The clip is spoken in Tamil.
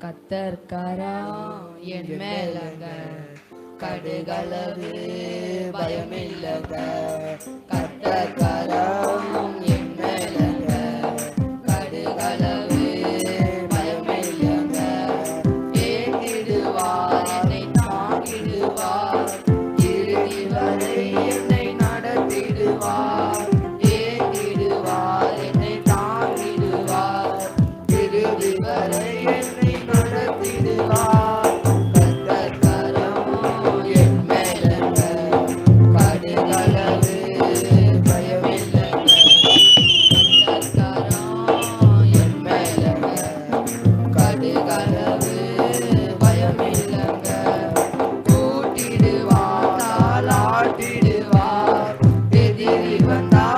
கத்தர் கரா என் மேலங்க கடுகளவு பயமில்லங்க. கத்தர் Santa.